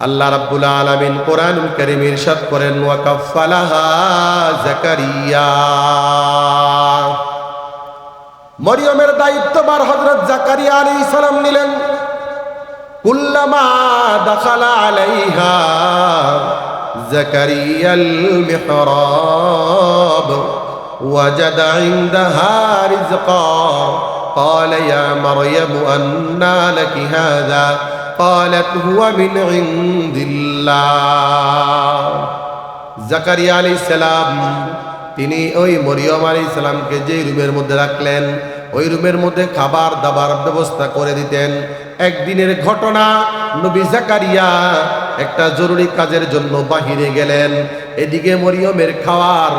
আল্লাহ রাব্বুল আলামিন কোরআন কারীম ইরশাদ করেন, ওয়া কাফালাহা জাকারিয়া। মরিয়মের দায়িত্ববার হযরত জাকারিয়া আলাইহিস সালাম নিলেন, কুল্লামা দাখালা আলাইহা জাকারিয়া মিহরাব, ওয়াজাদা ইনদাহা রিজকা قال يا مريم أنى لك هذا قالت هو من عند الله জাকারিয়া আলী সালাম তিনি ওই মরিয়ম আলী সালামকে যে রুমের মধ্যে রাখলেন ওই রুমের মধ্যে খাবার দাবার ব্যবস্থা করে দিতেন একদিনের ঘটনা নবী জাকারিয়া একটা জরুরি কাজের জন্য বাহিরে গেলেন এদিকে মরিয়মের খাওয়ার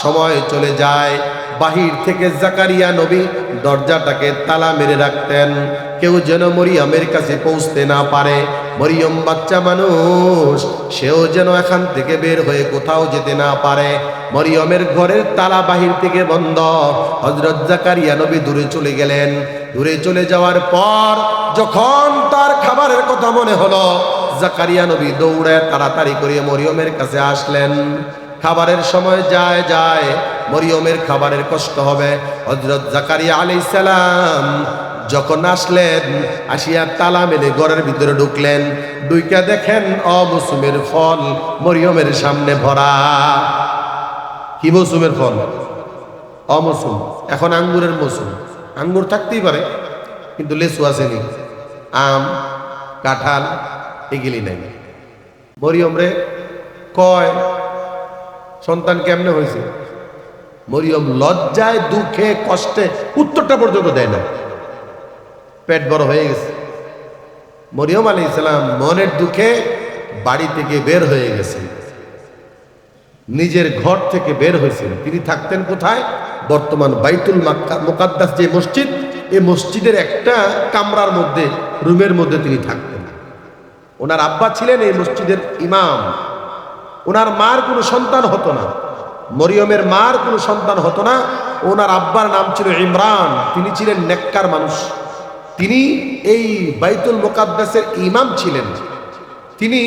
সময় চলে যায় বাহির থেকে জাকারিয়া নবী দরজাটাকে তালা মেরে রাখতেন। কেউ যেন মরিয়মের কাছে পৌঁছতে না পারে। মরিয়ম বাচ্চা মানুষ, সেও যেন এখান থেকে বের হয়ে কোথাও যেতে না পারে। মরিয়মের ঘরের তালা বাহির থেকে বন্ধ। হজরত জাকারিয়া নবী দূরে চলে গেলেন। দূরে চলে যাওয়ার পর যখন তার খাবারের কথা মনে হলো, জাকারিয়া নবী দৌড়ে তাড়াতাড়ি করে মরিয়মের কাছে আসলেন। খাবারের সময় যায় যায় মরিয়মের খাবারের কষ্ট হবে। হজরত জাকারিয়া আলাইহিস সালাম যখন আসলেন, আসিয়া তালা মেলে ঘরের ভিতরে ঢুকলেন। ডুইকা দেখেন অমৌসুমের ফল মরিয়মের সামনে ভরা। কি মৌসুমের ফল? অমৌসুম এখন আঙ্গুরের মৌসুম। আঙ্গুর থাকতেই পারে, কিন্তু লেসু আসেনি। আম, কাঁঠাল এগুলি নাই। মরিয়ম রে, কয়, সন্তান কেমনে হয়েছে? মরিয়ম লজ্জায়, দুঃখে, কষ্টে উত্তরটা পর্যন্ত দেয় না। পেট বড় হয়ে গেছে। মরিয়ম আলী ইসলাম মনের দুঃখে বাড়ি থেকে বের হয়ে গেছে নিজের ঘর থেকে বের হয়েছেন। তিনি থাকতেন কোথায়? বর্তমান বাইতুল মোকাদ্দাস যে মসজিদ এই মসজিদের একটা কামরার মধ্যে, রুমের মধ্যে তিনি থাকতেন। ওনার আব্বা ছিলেন এই মসজিদের ইমাম। ওনার মার কোনো সন্তান হতো না। মরিয়মের মার কোনো সন্তান হতো না। ওনার আব্বার নাম ছিল ইমরান। তিনি ছিলেন নেককার মানুষ। তিনি এই বাইতুল মোকাদ্দাসের ইমাম ছিলেন। তিনি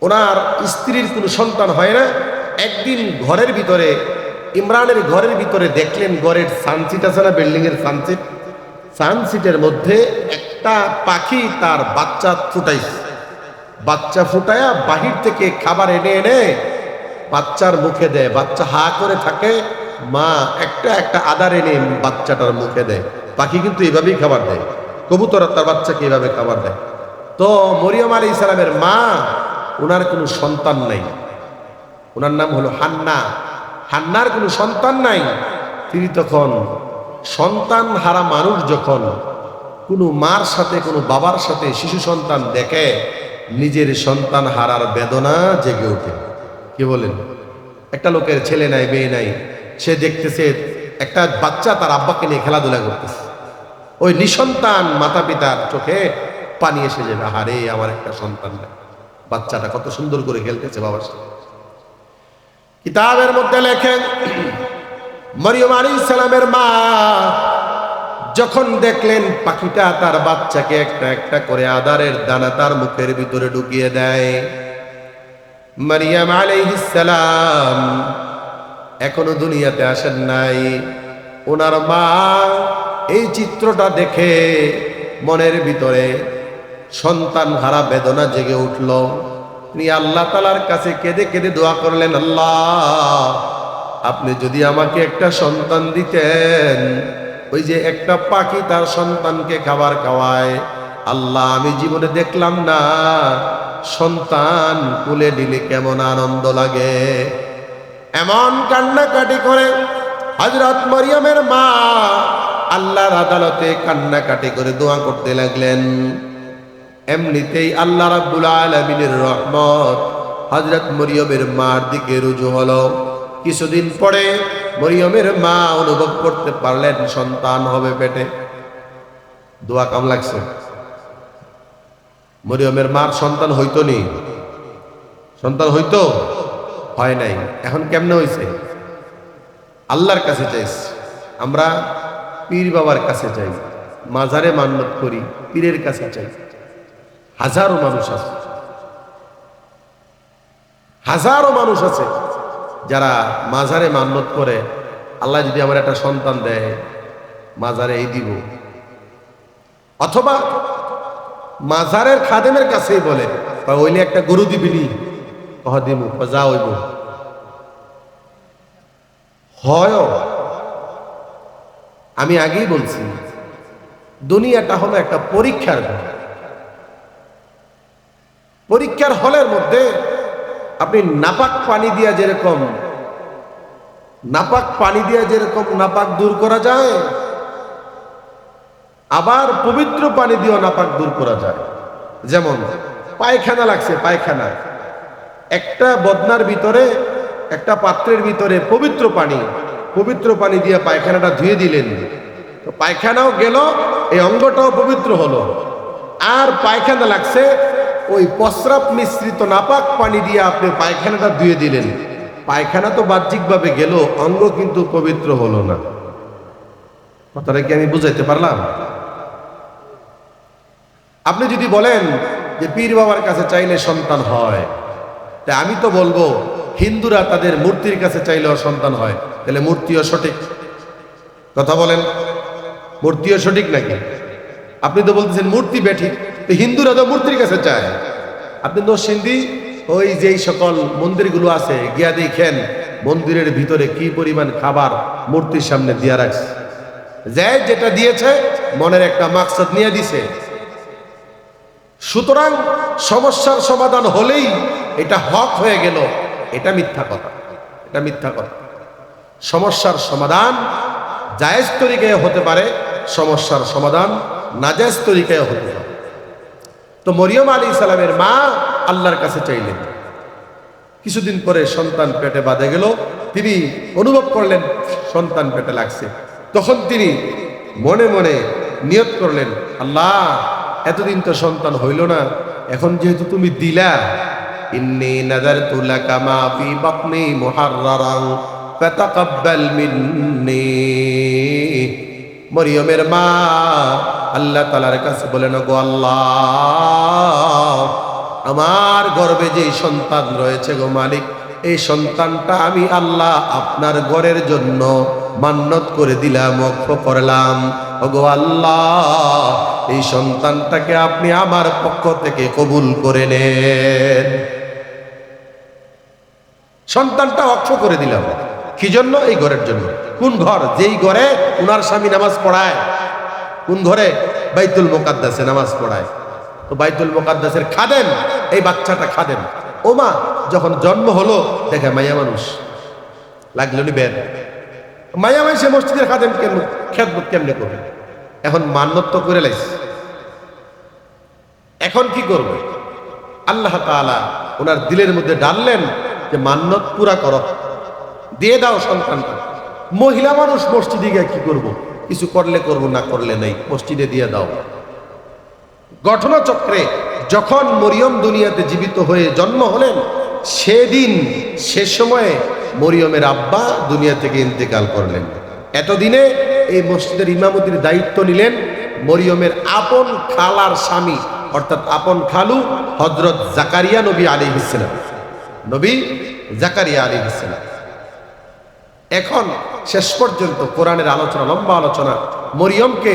ওনার স্ত্রীর কোনো সন্তান হয় না। একদিন ঘরের ভিতরে, ইমরানের ঘরের ভিতরে দেখলেন ঘরের সানসিট আছে না, বিল্ডিংয়ের সানসিট? সানসিটের মধ্যে একটা পাখি তার বাচ্চা ফুটাইছে। বাচ্চা ফুটায়া বাহির থেকে খাবার এনে এনে বাচ্চার মুখে দেয়, বাচ্চা হা করে থাকে, মা একটা একটা আদার এনে বাচ্চাটার মুখে দেয়। পাখি কিন্তু এভাবেই খাবার দেয়। কবুতর তার বাচ্চাকে এভাবে খাবার দেয়। তো মরিয়ম আলী ইসলামের মা ওনার কোনো সন্তান নাই। ওনার নাম হলো হান্না। হান্নার কোনো সন্তান নাই। তিনি তখন সন্তান হারা মানুষ যখন কোনো মার সাথে, কোনো বাবার সাথে শিশু সন্তান দেখে, নিজের সন্তান হারার বেদনা জেগে ওঠে। কি বলেন? একটা লোকের ছেলে নাই, মেয়ে নাই, সে দেখতেছে একটা বাচ্চা তার আব্বাকে নিয়ে খেলাধুলা করতেছে। ওই নিঃসন্তান মাতা পিতার চোখে পানি এসে যাবে। হারে আমার একটা সন্তান নাই। বাচ্চাটা কত সুন্দর করে খেলতেছে বাবার সাথে কিতাবের মধ্যে লেখেন, মরিয়ম আলী সালামের মা যখন দেখলেন পাখিটা তার বাচ্চাকে একটা একটা করে আদারের দানা তার মুখের ভিতরে ঢুকিয়ে দেয় মারিয়াম আলাইহিসসালাম এখনও দুনিয়াতে আসেন নাই। ওনার মা এই চিত্রটা দেখে মনের ভিতরে সন্তান হারা বেদনা জেগে উঠল। তিনি আল্লাহ তালার কাছে কেঁদে কেঁদে দোয়া করলেন, আল্লাহ, আপনি যদি আমাকে একটা সন্তান দিতেন, ওই যে একটা পাখি তার সন্তানকে খাবার খাওয়ায়, আল্লাহ, আমি জীবনে দেখলাম না সন্তান কুলে নিলে কেমন আনন্দ লাগে? এমন কান্নাকাটি করে হজরত মরিয়মের মা আল্লাহর আদালতে কান্নাকাটি করে দোয়া করতে লাগলেন। এমনিতেই আল্লাহ রাব্বুল আলমিনের রহমত হজরত মরিয়মের মার দিকে রুজু হলো। কিছুদিন পরে মরিয়মের মা অনুভব করতে পারলেন সন্তান হবে পেটে। দোয়া কাম লাগছে? মরিয়মের মার সন্তান হইতো নি? সন্তান হইতো? হয় নাই। এখন কেমনে হয়েছে আল্লাহর কাছে চাইছি। আমরা পীর বাবার কাছে চাই। মাজারে মান্নত করি, পীরের কাছে চাই। হাজারো মানুষ আছে। হাজারো মানুষ আছে যারা মাজারে মান্যত করে। আল্লাহ যদি আমার একটা সন্তান দেয়, মাজারে এই দিব। অথবা মাজারের খাদেমের কাছেই বলে ওইলে একটা গরু দিবিনি কহ যা হইব। হয় আমি আগেই বলছি, দুনিয়াটা হলো একটা পরীক্ষার পরীক্ষার হলের মধ্যে আপনি নাপাক পানি দিয়া যেরকম, নাপাক পানি দিয়া যেরকম নাপাক দূর করা যায় আবার পবিত্র পানি দিয়েও নাপাক দূর করা যায়। যেমন পায়খানা লাগছে, পায়খানা। একটা বদনার ভিতরে, একটা পাত্রের ভিতরে পবিত্র পানি পবিত্র পানি দিয়ে পায়খানাটা ধুয়ে দিলেন। তো পায়খানাও গেল, এই অঙ্গটাও পবিত্র হলো। আর পায়খানা লাগছে, ওই প্রস্রাব মিশ্রিত নাপাক পানি দিয়ে আপনি পায়খানাটা ধুয়ে দিলেন। পায়খানা তো বাহ্যিকভাবে গেল, অঙ্গ কিন্তু পবিত্র হলো না। কথাটা কি আমি বুঝাইতে পারলাম? আপনি যদি বলেন যে পীর বাবার কাছে চাইলে সন্তান হয় তা আমি তো বলব, হিন্দুরা তাদের মূর্তির কাছে চাইলেও সন্তান হয়। তাহলে মূর্তিও সঠিক। কথা বলেন, মূর্তিও সঠিক নাকি? আপনি তো বলতেছেন মূর্তি ব্যাঠিক তো হিন্দুরা তো মূর্তির কাছে চায়। আপনি নরসিংদী ওই যেই সকল মন্দিরগুলো আছে, গিয়া দেখেন মন্দিরের ভিতরে কি পরিমাণ খাবার মূর্তির সামনে দিয়া রাখছে। যে যেটা দিয়েছে, মনের একটা মাকসাদ নিয়ে দিছে। সুতরাং সমস্যার সমাধান হলেই এটা হক হয়ে গেল। এটা মিথ্যা কথা। এটা মিথ্যা কথা। সমস্যার সমাধান জায়েজ তরিকায় হতে পারে, সমস্যার সমাধান নাজায়েজ তরিকায় হতে পারে। তো মরিয়ম আলী সালামের মা আল্লাহর কাছে চাইলেন। কিছুদিন পরে সন্তান পেটে বাঁধে গেল। তিনি অনুভব করলেন, সন্তান পেটে লাগছে। তখন তিনি মনে মনে নিয়ত করলেন, আল্লাহ এতদিন তো সন্তান হইল না, এখন যেহেতু তুমি দিলা, ইন্নি নাযারতু লাকা মা ফি বাতনি মুহাররারান, ফাতাকাব্বাল মিন্নি। মরিয়মের মা আল্লাহ তাআলার কাছে বলেন, গো আল্লাহ, আমার গর্বে যে সন্তান রয়েছে গো মালিক, এই সন্তানটা আমি আল্লাহ আপনার ঘরের জন্য মান্নত করে দিলাম অক্ষ করলাম। ওগো আল্লাহ, এই সন্তানটাকে আপনি আমার পক্ষ থেকে কবুল করে নেন। সন্তানটা অক্ষ করে দিলাম। কি জন্য? এই ঘরের জন্য। কোন ঘর? যেই ঘরে উনার স্বামী নামাজ পড়ায়। কোন ঘরে? বাইতুল মোকাদ্দাসে নামাজ পড়ায়। তো বাইতুল মোকাদ্দাসের খাদেন এই বাচ্চাটা খাদেন ওমা যখন জন্ম হলো, দেখে মাইয়া মানুষ। লাগল নি বের মাইয়া মাইসে মসজিদের খাদেন কেন খেদমত কেমনে করবে? এখন মান্যত্ব করে লাইছে। এখন কি করবে? আল্লাহ তাআলা ওনার দিলের মধ্যে ডাললেন যে মান্যত পুরা করো। দিয়ে দাও সন্তানটা। মহিলা মানুষ মসজিদে গিয়ে কি করব? কিছু করলে করব, না করলে নাই। মসজিদে দিয়ে দাও। ঘটনাচক্রে যখন মরিয়ম দুনিয়াতে জীবিত হয়ে জন্ম হলেন, সেদিন, সে সময়ে মরিয়মের আব্বা দুনিয়া থেকে ইন্তেকাল করলেন। এতদিনে এই মসজিদের ইমামতির দায়িত্ব নিলেন মরিয়মের আপন খালার স্বামী, অর্থাৎ আপন খালু হজরত জাকারিয়া নবী আলী ইসলাম নবী জাকারিয়া আলী ইসলাম এখন শেষ পর্যন্ত কোরআনের আলোচনা, লম্বা আলোচনা, মরিয়মকে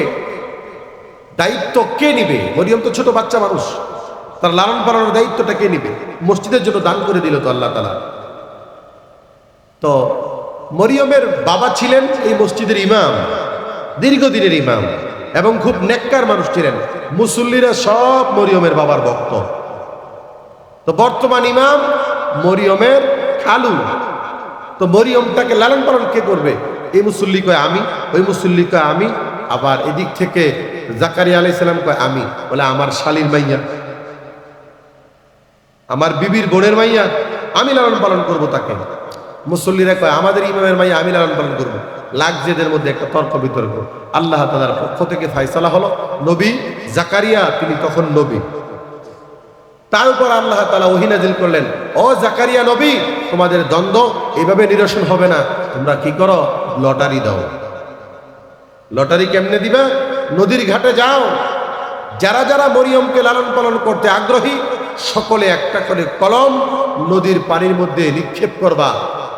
দায়িত্ব কে নিবে? মরিয়ম তো ছোট বাচ্চা মানুষ। তার লালন পালনের দায়িত্বটা কে নিবে? মসজিদের জন্য দান করে দিল তো আল্লাহ তালা তো মরিয়মের বাবা ছিলেন এই মসজিদের ইমাম। দীর্ঘদিনের ইমাম এবং খুব নেককার মানুষ ছিলেন। মুসল্লিরা সব মরিয়মের বাবার ভক্ত। তো বর্তমান ইমাম মরিয়মের খালু। তো মরিয়মটাকে লালন পালন কে করবে? এই মুসল্লি কয়, আমি। ওই মুসল্লি কয়, আমি। আবার এদিক থেকে জাকারিয়া আলাই সালাম কয়, আমি। বলে, আমার শালির মাইয়া। আমার বিবির বোনের মাইয়া। আমি লালন পালন করব তাকে। মুসল্লিরা কয়, আমাদের ইমামের মাইয়া, আমি লালন পালন করব। লাগজেদের মধ্যে একটা তর্ক বিতর্ক। আল্লাহ তালার পক্ষ থেকে ফাইসালা হলো, নবী জাকারিয়া, তিনি তখন নবী। তার উপর আল্লাহ তালা ওহিনাজিল করলেন, ও জাকারিয়া নবী, তোমাদের দ্বন্দ্ব এইভাবে নিরসন হবে না। তোমরা কি করো? লটারি দাও। লটারি কেমনে দিবা? নদীর ঘাটে যাও। যারা যারা মরিয়মকে লালন পালন করতে আগ্রহী, সকলে একটা করে কলম নদীর পানির মধ্যে নিক্ষেপ করবা।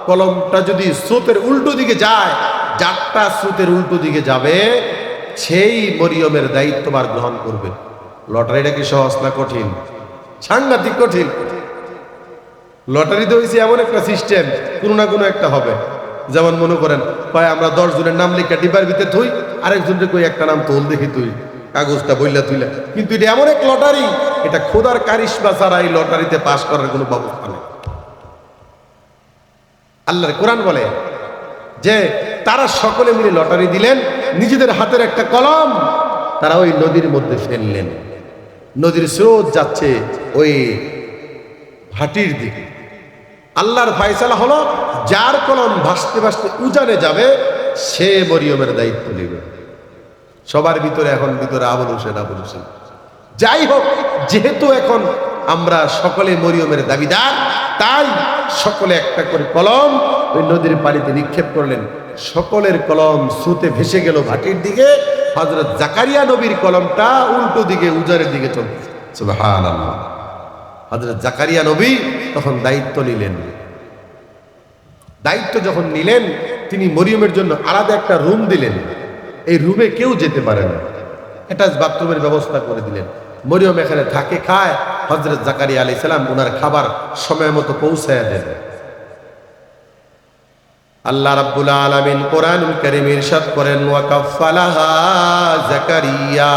কলমটা যদি স্রোতের উল্টো দিকে যায় যারটা স্রোতের উল্টো দিকে যাবে, সেই মরিয়মের দায়িত্ববার গ্রহণ করবে। লটারিটা কি সহজ না কঠিন? সাংঘাতিক কঠিন। লটারিতে হয়েছে এমন একটা সিস্টেম কোনো না কোনো একটা হবে। যেমন মনে করেন, কয় আমরা দশ জনের নাম লিখে ডিবার ভিতরে থুই, আরেকজনকে কই একটা নাম তোল দেখি তুই, কাগজটা বইলা তুইলা। কিন্তু এটা এমন এক লটারি, এটা খোদার কারিশমা ছাড়া এই লটারিতে পাশ করার কোনো ব্যবস্থা নেই। আল্লাহর কোরআন বলে যে তারা সকলে মিলে লটারি দিলেন। নিজেদের হাতের একটা কলম তারা ওই নদীর মধ্যে ফেললেন। নদীর স্রোত যাচ্ছে ওই ভাটির দিকে। আল্লাহর ফায়সালা হলো, যার কলম ভাসতে ভাসতে উজানে যাবে, সে মরিয়মের দায়িত্ব নেবে। সবার ভিতরে এখন ভিতরে আবুল হোসেন আবুল হোসেন। যাই হোক, যেহেতু এখন আমরা সকলে মরিয়মের দাবিদার, তাই সকলে একটা করে কলম ওই নদীর পানিতে নিক্ষেপ করলেন। সকলের কলম স্রোতে ভেসে গেল ভাটির দিকে। হজরত জাকারিয়া নবীর কলমটা উল্টো দিকে উজারের দিকে চলছে। হজরত জাকারিয়া নবী তখন দায়িত্ব নিলেন। দায়িত্ব যখন নিলেন, তিনি মরিয়মের জন্য আলাদা একটা রুম দিলেন। এই রুমে কেউ যেতে পারে না। অ্যাটাচ বাথরুমের ব্যবস্থা করে দিলেন। মরিয়ম এখানে থাকে, খায়। হজরত জাকারিয়া আলি সালাম ওনার খাবার সময় মতো পৌঁছায় দেন। আল্লাহ রাব্বুল আলামিন কোরআনুল কারীম ইরশাদ করেন ওয়া কাফালাহা জাকারিয়া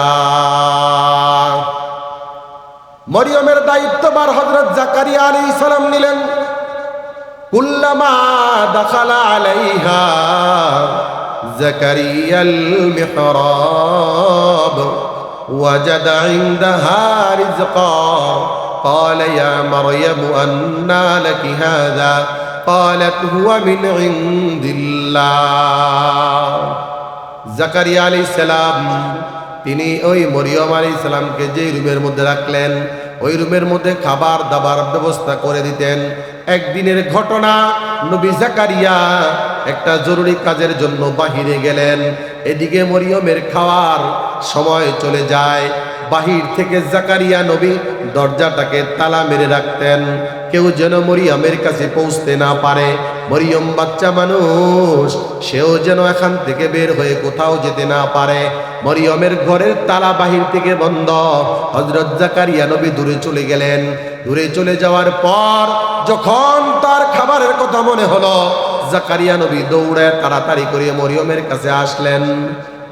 মরিয়মের দায়িত্ববার হযরত জাকারিয়া আলাইহিস সালাম নিলেন কুল্লামা দাখালা আলাইহা জাকারিয়াল মিহরাব وجد عندها رزقا قال يا مريم أنى لك هذا قالت هو من عند الله জাকারিয়া আলী সালাম তিনি ওই মরিয়ম আলী সালামকে যে রুমের মধ্যে রাখলেন ওই রুমের মধ্যে খাবার দাবার ব্যবস্থা করে দিতেন একদিনের ঘটনা নবী জাকারিয়া একটা জরুরি কাজের জন্য বাহিরে গেলেন এদিকে মরিয়মের খাওয়ার সময় চলে যায় বাহির থেকে জাকারিয়া নবী দরজাটাকে তালা মেরে রাখতেন কেউ যেন মরিয়মের কাছে পৌঁছতে না পারে। মরিয়ম বাচ্চা মানুষ, সেও যেন এখান থেকে বের হয়ে কোথাও যেতে না পারে। মরিয়মের ঘরের তালা বাহির থেকে বন্ধ। হজরত জাকারিয়া নবী দূরে চলে গেলেন। দূরে চলে যাওয়ার পর যখন তার খাবারের কথা মনে হলো, জাকারিয়া নবী দৌড়ে তাড়াতাড়ি করে মরিয়মের কাছে আসলেন।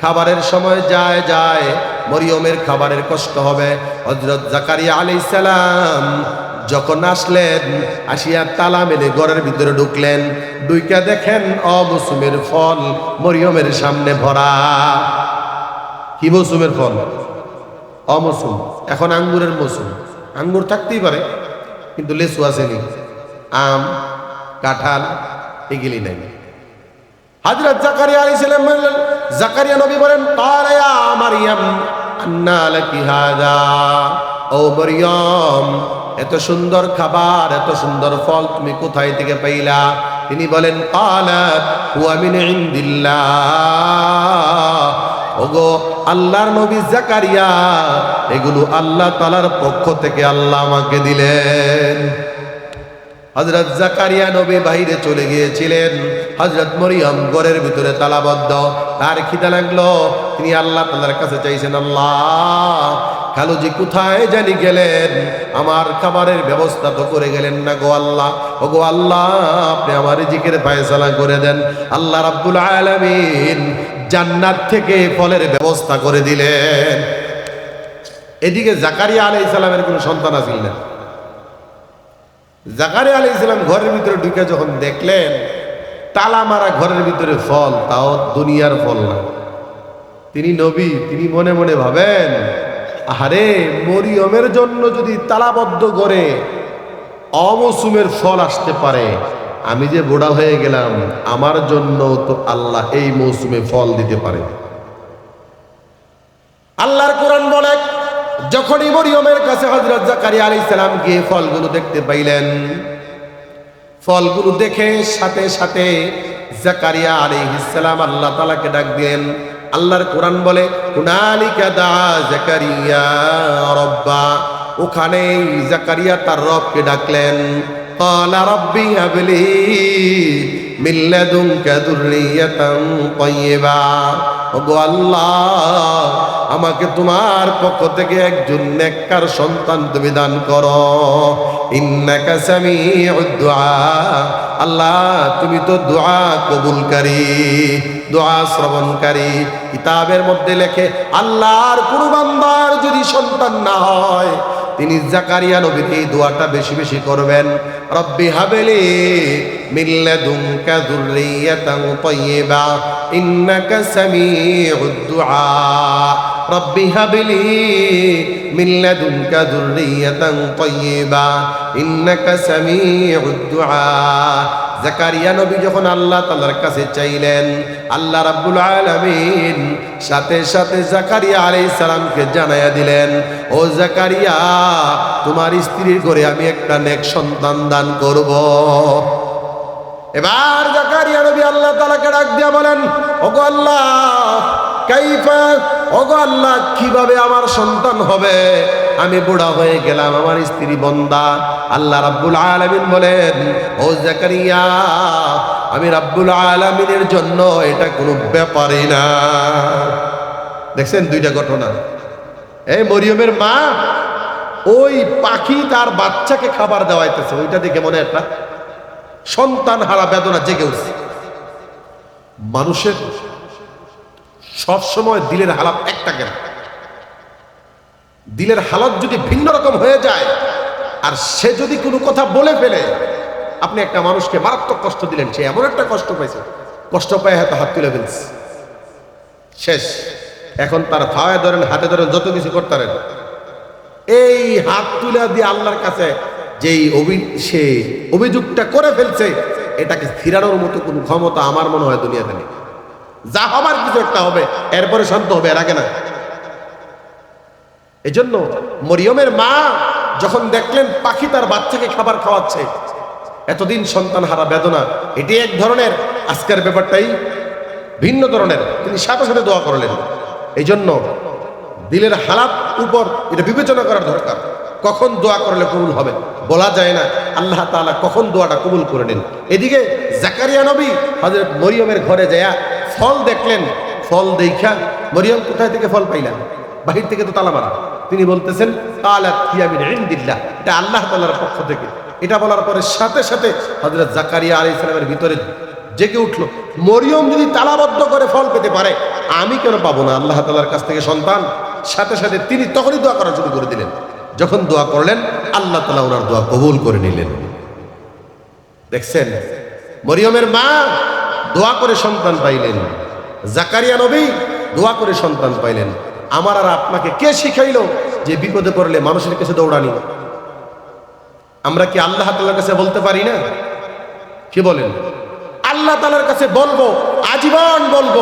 খাবারের সময় যায় যায় মরিয়মের খাবারের কষ্ট হবে। হজরত জাকারিয়া আলাইহিস সালাম যখন আসলেন, আসিয়া তালা মেলে ঘরের ভিতরে ঢুকলেন। দুইকা দেখেন অমৌসুমের ফল মরিয়মের সামনে ভরা। কি মৌসুমের ফল? অমৌসুম এখন আঙ্গুরের মৌসুম। আঙ্গুর থাকতেই পারে, কিন্তু লেসু আসেনি। আম, কাঁঠাল, এগুলি নাই। হাজরত জাকারিয়া আলাইহিস সালাম বললেন, জাকারিয়া নবী বলেন ক্বালা ইয়া মারইয়াম আন্না লাকি হাদা, ও মরিয়ম এত সুন্দর খাবার, এত সুন্দর ফল তুমি কোথায় থেকে পাইলা? তিনি বলেন ওগো, আল্লাহর নবী জাকারিয়া, এগুলো আল্লাহ তালার পক্ষ থেকে আল্লাহ আমাকে দিলেন। হজরত জাকারিয়া নবী বাইরে চলে গিয়েছিলেন। হজরত মরিয়ম ঘরের ভিতরে তালাবদ্ধ। তার খিদা লাগল। তিনি আল্লাহ তালার কাছে চাইছেন, আল্লাহ, খালুজি কোথায় জানি গেলেন? আমার খাবারের ব্যবস্থা তো করে গেলেন না গো আল্লাহ। ও গো আল্লাহ, আপনি আমার জিকের ফায়সালা করে দেন। আল্লাহ রাব্বুল আলামিন জান্নাত থেকে ফলের ব্যবস্থা করে দিলেন। এদিকে জাকারিয়া আলাইহিস সালামের কোনো সন্তান আছিল না। জাকারিয়া আলী ইসলাম ঘরের ভিতরে ঢুকে যখন দেখলেন, তালা মারা ঘরের ভিতরে ফল, তাও দুনিয়ার ফল না। তিনি নবী, তিনি মনে মনে ভাবেন, আহারে, মরিয়মের জন্য যদি তালাবদ্ধ করে অমৌসুমের ফল আসতে পারে, আমি যে বুড়া হয়ে গেলাম, আমার জন্য তো আল্লাহ এই মৌসুমে ফল দিতে পারে। আল্লাহর কোরআন বলে যখনই মরিয়মের কাছে হজরত জাকারিয়া আলী সালাম গিয়ে ফলগুলো দেখতে পাইলেন, ফলগুলো দেখে সাথে সাথে জাকারিয়া আলী ইসালাম আল্লাহ তালাকে ডাক দিলেন। আল্লাহর কোরআন বলে কুনালিকা দা জাকারিয়া রব্বা। ওখানে জাকারিয়া তার রবকে ডাকলেন কলা রব্বি হাবলি মিল্লাদুম কাদুরিয়াতাম তাইয়্যিবা ওগো আল্লাহ আমাকে তোমার পক্ষ থেকে একজন নেককার সন্তান তুমি দান করো। আল্লাহ, তুমি তো দোয়া কবুলকারী দোয়া শ্রবণকারী। কিতাবের মধ্যে লেখে, আল্লাহর কোনো যদি সন্তান না হয় তিনি জাকারিয়া নবীকে এই দোয়াটা বেশি বেশি করবেন। রব্বি হাবেলি মিল্লাদুনকা যুররিয়াতান তাইয়্যিবা ইন্নাকা সামিউদ দুআ। রব্বি হাবেলি মিন লাদুনকা যুররিয়াতান তাইয়্যিবা ইন্নাকা সামিউদ দুআ। জাকারিয়া নবী যখন আল্লাহ তালার কাছে চাইলেন, আল্লাহ রাব্বুল আলমিন সাথে সাথে জাকারিয়া আলাই সালামকে জানাইয়া দিলেন, ও জাকারিয়া, তোমার স্ত্রীর ঘরে আমি একটা নেক সন্তান দান করব। এবার জাকারিয়া নবী আল্লাহ তালাকে ডাক দিয়া বলেন, ওগো আল্লাহ কাইফা? ওগো আল্লাহ, কীভাবে আমার সন্তান হবে? আমি বুড়া হয়ে গেলাম, আমার স্ত্রী বন্দা। আল্লাহ রাব্বুল আলামিন বলেন, ও জাকারিয়া, আমি রাব্বুল আলামিনের জন্য এটা কোনো ব্যাপারই না। দেখছেন দুইটা ঘটনা। এই মরিয়মের মা ওই পাখি তার বাচ্চাকে খাবার দেওয়াইতেছে। ওইটা দেখে মনে একটা সন্তান হারা বেদনা জেগে উঠছে। মানুষের সবসময় দিলের হালাত একটা কেন দিলের হালত যদি ভিন্ন রকম হয়ে যায়, আর সে যদি কোনো কথা বলে ফেলে, আপনি একটা মানুষকে মারাত্মক কষ্ট দিলেন, সে এমন একটা কষ্ট পাইছে, কষ্ট পায় হয়তো হাত তুলে ফেলছে। শেষ। এখন তার ফাওয়ায় ধরেন, হাতে ধরেন, যত কিছু করতে পারেন। এই হাত তুলে দিয়ে আল্লাহর কাছে যেই অভি, সে অভিযোগটা করে ফেলছে, এটাকে ফিরানোর মতো কোনো ক্ষমতা আমার মনে হয় দুনিয়াতে নেই। যা হবার কিছু একটা হবে, এরপরে শান্ত হবে, এর আগে না। এই জন্য মরিয়মের মা যখন দেখলেন পাখি তার বাচ্চাকে খাবার খাওয়াচ্ছে, এতদিন সন্তান হারা বেদনা, এটি এক ধরনের, আজকের ব্যাপারটাই ভিন্ন ধরনের, তিনি সাথে সাথে দোয়া করলেন। এই জন্য দিলের হালাত উপর এটা বিবেচনা করার দরকার, কখন দোয়া করলে কবুল হবে, বলা যায় না, আল্লাহ তাআলা কখন দোয়াটা কবুল করে নেন। এদিকে জাকারিয়া নবী হযরত মরিয়মের ঘরে যায়া ফল দেখলেন, ফল দেখা মরিয়ম কোথায় থেকে ফল পাইলেন? বাহির থেকে তো তালা মারা। তিনি বলতেছেন ইনদিল্লাহ। এটা আল্লাহ তাআলার পক্ষ থেকে। এটা বলার পরে সাথে সাথে হজরত জাকারিয়া আলাইহিস সালামের ভিতরে জেগে উঠল। মরিয়ম যদি তালাবদ্ধ করে ফল পেতে পারে, আমি কেন পাবো না? আল্লাহ তালার কাছ থেকে সন্তান। সাথে সাথে তিনি তখনই দোয়া করা শুরু করে দিলেন। যখন দোয়া করলেন, আল্লাহ তালা ওনার দোয়া কবুল করে নিলেন। দেখছেন? মরিয়মের মা দোয়া করে সন্তান পাইলেন। জাকারিয়া নবী, দোয়া করে সন্তান পাইলেন। আমার আর আপনাকে কে শিখাইল যে বিপদে পড়লে মানুষের কাছে দৌড়ানি? আমরা কি আল্লাহ তালার কাছে বলতে পারি না? কি বলেন? আল্লাহ তালার কাছে বলব, আজীবন বলব,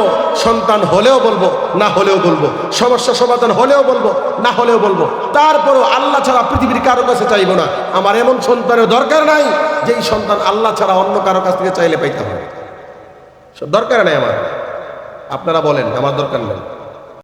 সন্তান হলেও বলব, না হলেও বলব, সমস্যা সমাধান হলেও বলব, না হলেও বলব, তারপরও আল্লাহ ছাড়া পৃথিবীর কারও কাছে চাইব না। আমার এমন সন্তানের দরকার নাই, যেই সন্তান আল্লাহ ছাড়া অন্য কারও কাছ থেকে চাইলে পাইতে হবে। দরকার নাই আমার। আপনারা বলেন আমার দরকার নেই।